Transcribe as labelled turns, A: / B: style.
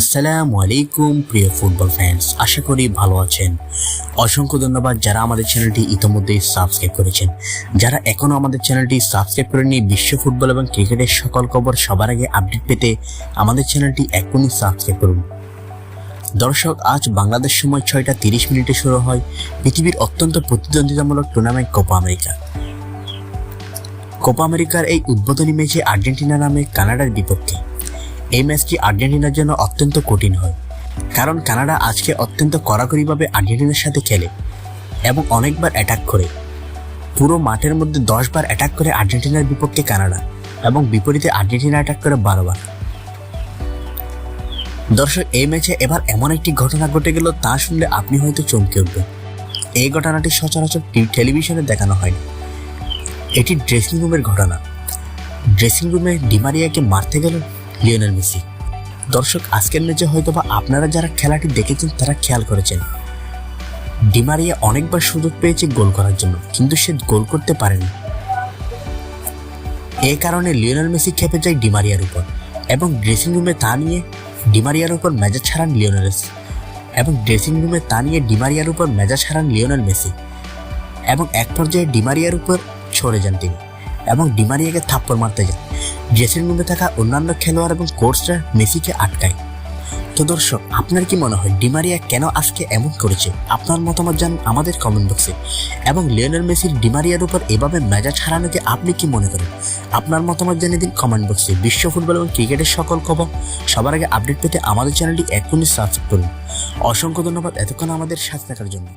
A: আসসালামু আলাইকুম, প্রিয় ফুটবল ফ্যান্স। আশা করি ভালো আছেন। অসংখ্য ধন্যবাদ যারা আমাদের চ্যানেলটি ইতোমধ্যেই সাবস্ক্রাইব করেছেন। যারা এখনও আমাদের চ্যানেলটি সাবস্ক্রাইব করেননি, বিশ্ব ফুটবল এবং ক্রিকেটের সকল খবর সবার আগে আপডেট পেতে আমাদের চ্যানেলটি এখনই সাবস্ক্রাইব করুন। দর্শক, আজ বাংলাদেশ সময় ছয়টা তিরিশ মিনিটে শুরু হয় পৃথিবীর অত্যন্ত প্রতিদ্বন্দ্বিতামূলক টুর্নামেন্ট কোপা আমেরিকা। কোপা আমেরিকার এই উদ্বোধনী ম্যাচে আর্জেন্টিনা নামে কানাডার বিপক্ষে এই ম্যাচটি আর্জেন্টিনার জন্য অত্যন্ত কঠিন হয়, কারণ কানাডা আজকে অত্যন্ত কড়াকড়িভাবে আর্জেন্টিনার সাথে খেলে এবং অনেকবার অ্যাটাক করে। পুরো মাঠের মধ্যে দশবার অ্যাটাক করে আর্জেন্টিনার বিপক্ষে কানাডা এবং বিপরীতে আর্জেন্টিনা অ্যাটাক করে বারোবার। দর্শক, এই ম্যাচে এবার এমন একটি ঘটনা ঘটে গেল, তা শুনলে আপনি হয়তো চমকে উঠবেন। এই ঘটনাটি সচরাচর টেলিভিশনে দেখানো হয়নি এটি ড্রেসিং রুমের ঘটনা। ড্রেসিং রুমে ডিমারিয়াকে মারতে গেল লিওনেল মেসি। দর্শক, আজকের ম্যাচে হয়তোবা আপনারা যারা খেলাটি দেখেছেন, তারা খেয়াল করেছেন। ডিমারিয়া অনেকবার সুযোগ পেয়েছে গোল করার জন্য, কিন্তু সে গোল করতে পারেনি। এ কারণে লিওনেল মেসি খেপে যায় ডিমারিয়ার উপর এবং ড্রেসিং রুমে তা নিয়ে ডিমারিয়ার উপর মেজাজ ছাড়ান লিওনেল এবং ড্রেসিং রুমে তা নিয়ে ডিমারিয়ার উপর মেজাজ ছাড়ান লিওনেল মেসি এবং এক পর্যায়ে ডিমারিয়ার উপর সরে যান তিনি। এবং ডিমারিয়াকে থাপ্পড় মারতে যান ড্রেসিং রুমে থাকা অন্যান্য খেলোয়াড় এবং কোর্সরা মেসিকে আটকায়। তো দর্শক, আপনার কি মনে হয়, ডিমারিয়া কেন আজকে এমন করেছে? আপনার মতামত জানান আমাদের কমেন্ট বক্সে এবং লিওনেল মেসির ডিমারিয়ার উপর এভাবে মেজাজ হারানোকে আপনি কি মনে করেন? আপনার মতামত জানিয়ে দিন কমেন্ট বক্সে বিশ্ব ফুটবল এবং ক্রিকেটের সকল খবর সবার আগে আপডেট পেতে আমাদের চ্যানেলটি এখনই সাবস্ক্রাইব করুন। অসংখ্য ধন্যবাদ এতক্ষণ আমাদের সাথে থাকার জন্য।